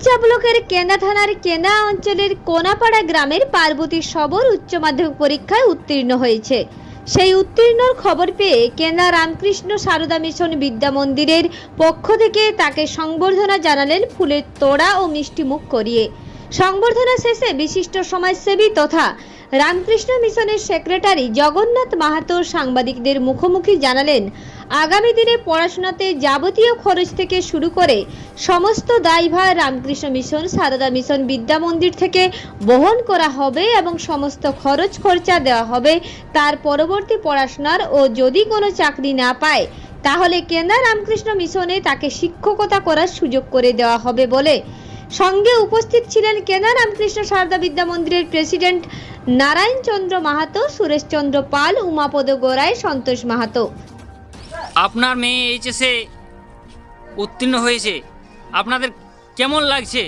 পুঞ্চা ব্লকের কেনা থানার কেনা অঞ্চলের কোনাপাড়া গ্রামের পার্বতী সবর উচ্চ মাধ্যমিক পরীক্ষায় উত্তীর্ণ হয়েছে। সেই উত্তীর্ণর খবর পেয়ে কেনা রামকৃষ্ণ সারদা মিশন বিদ্যা মন্দিরের পক্ষ থেকে তাকে সংবর্ধনা জানালেন ফুলের তোড়া ও মিষ্টি মুখ করিয়ে। সংবর্ধনা শেষে বিশিষ্ট সমাজসেবী তথা রামকৃষ্ণ মিশনের সেক্রেটারি জগন্নাথ মাহাতো সাংবাদিকদের মুখোমুখি জানালেন, আগামী দিনে পড়াশোনাতে যাবতীয় খরচ থেকে শুরু করে সমস্ত দায়ভার রামকৃষ্ণ মিশন, সারদা মিশন বিদ্যা মন্দির থেকে বহন করা হবে এবং সমস্ত খরচ খরচা দেওয়া হবে। তার পরবর্তী পড়াশোনার ও যদি কোনো চাকরি না পায়, তাহলে কেন্দ্র রামকৃষ্ণ মিশনে তাকে শিক্ষকতা করার সুযোগ করে দেওয়া হবে বলে সঙ্গে উপস্থিত ছিলেন কেনা রামকৃষ্ণ সারদা বিদ্যা মন্দিরের প্রেসিডেন্ট নারায়ণ চন্দ্র মাহাতো সুরেশ চন্দ্র পাল উমাপদ গোড়াই সন্তোষ মাহাতো। আপনার মেয়ে এইচএসে উত্তীর্ণ হয়েছে। আপনাদের কেমন লাগছে?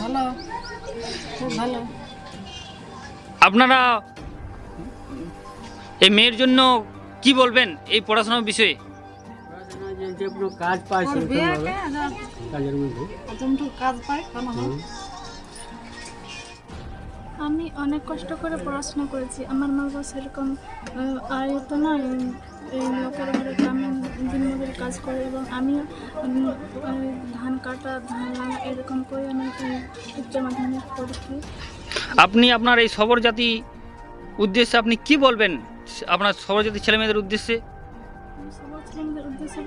ভালো। খুব ভালো। আপনারা এই মেয়ের জন্য কি বলবেন এই পড়াশোনার বিষয়ে? যে যে কাজ পায় সেরকমভাবে কাজের মধ্যে। কাজ পাই আমি অনেক কষ্ট করে পড়াশোনা করেছি। আমার মা বাবা সেরকম আয় হতো না এই- লোকের ঘরে দিনমজুরি কাজ করে এবং আমি ধান কাটা ধান লাগা এরকম করে আমি উচ্চ মাধ্যমিক পড়েছি। আপনি আপনার এই সবর জাতি উদ্দেশ্যে আপনি কি বলবেন? আপনার সবর জাতি ছেলেমেয়েদের উদ্দেশ্যে? আমি সবার ছেলেমেয়েদের উদ্দেশ্যে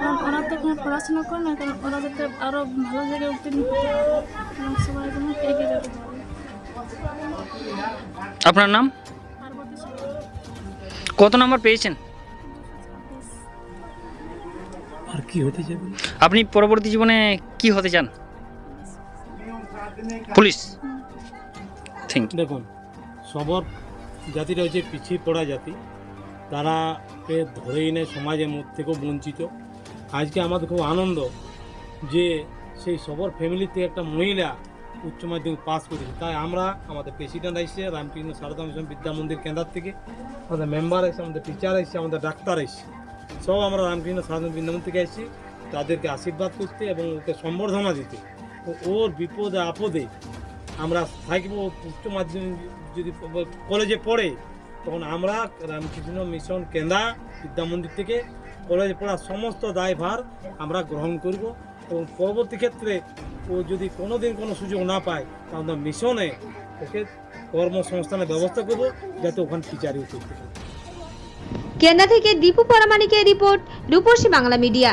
কারণ ওরা তো এখানে পড়াশোনা করে না কারণ ওরা যাতে আরও ভালো জায়গায় উত্তীর্ণ হতে এবং সবাই যেন এগিয়ে যেতে পারে আপনার নাম? কত নম্বর পেয়েছেন? আর কি হতে আপনি পরবর্তী জীবনে কি হতে চান? পুলিশ। থ্যাংক দেখুন সবর জাতিটা হচ্ছে পিছিয়ে পড়া জাতি। তারা কে ধরেই নেয় সমাজের মধ্যে থেকেও বঞ্চিত। আজকে আমাদের খুব আনন্দ যে সেই সবর ফ্যামিলি থেকে একটা মহিলা উচ্চ মাধ্যমিক পাস করেছে। তাই আমরা আমাদের প্রেসিডেন্ট এসছে, রামকৃষ্ণ সারদা মিশন বিদ্যা মন্দির কেন্দ্র থেকে। আমাদের মেম্বার এসছে, আমাদের টিচার এসছে, আমাদের ডাক্তার এসছে। সব আমরা রামকৃষ্ণ সারদা বিদ্যা মন্দির থেকে এসেছি। তাদেরকে আশীর্বাদ করতে এবং ওকে সম্বর্ধনা দিতে। ওর বিপদে আপদে আমরা থাকব, উচ্চ মাধ্যমিক যদি কলেজে পড়ে তখন আমরা রামকৃষ্ণ মিশন কেন্দ্রা বিদ্যা মন্দির থেকে কলেজে পড়ার সমস্ত দায়ভার আমরা গ্রহণ করব। এবং পরবর্তী ক্ষেত্রে ও যদি কোনো দিন কোনো সুযোগ না পায়, তাহলে মিশনে ওকে কর্মসংস্থানের ব্যবস্থা করব যাতে ওখানে টিচারই করতে পারে কেন্দ্রা থেকে দীপু পরামানিকের রিপোর্ট, রূপসী বাংলা মিডিয়া।